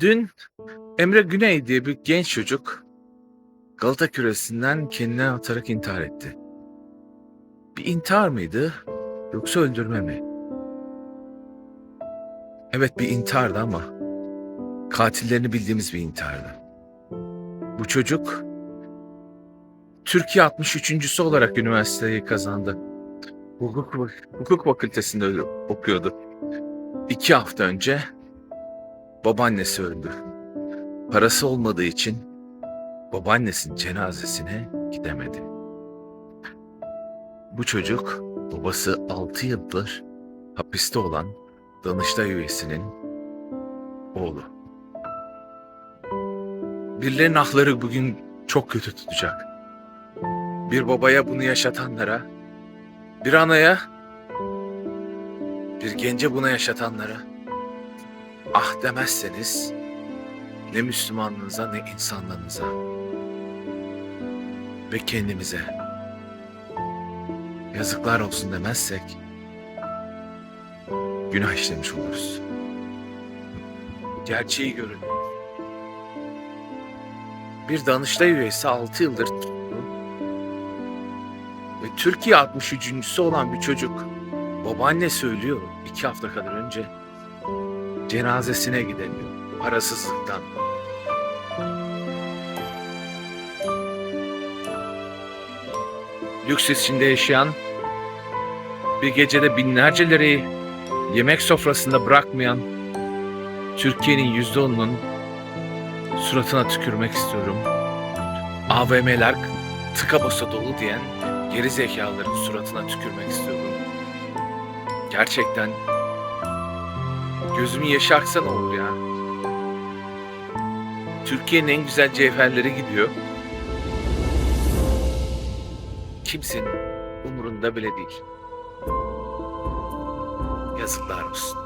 Dün Emre Güney diye bir genç çocuk Galata küresinden kendini atarak intihar etti. Bir intihar mıydı yoksa öldürme mi? Evet bir intihardı ama katillerini bildiğimiz bir intihardı. Bu çocuk Türkiye 63.sü olarak üniversiteyi kazandı. Hukuk, hukuk fakültesinde okuyordu. İki hafta önce babaannesi öldü. Parası olmadığı için babaannesinin cenazesine gidemedi. Bu çocuk babası 6 yıldır hapiste olan Danıştay üyesinin oğlu. Birilerinin ahları bugün çok kötü tutacak. Bir babaya bunu yaşatanlara, bir anaya, bir gence bunu yaşatanlara ah demezseniz ne Müslümanlığınıza ne insanlığınıza ve kendimize yazıklar olsun demezsek günah işlemiş oluruz. Gerçeği görün. Bir Danıştay üyesi 6 yıldır ve Türkiye 63.sü olan bir çocuk babaanne söylüyor iki hafta kadar önce cenazesine gidemiyor parasızlıktan. Lüks içinde yaşayan, bir gecede binlerce lirayı yemek sofrasında bırakmayan Türkiye'nin yüzde onunun suratına tükürmek istiyorum. AVM'ler tıka basa dolu diyen geri zekaların suratına tükürmek istiyorum. Gerçekten gözümün yaşı aksa ne olur ya. Türkiye'nin en güzel cevherleri gidiyor. Kimsenin umurunda bile değil. Yazıklar olsun.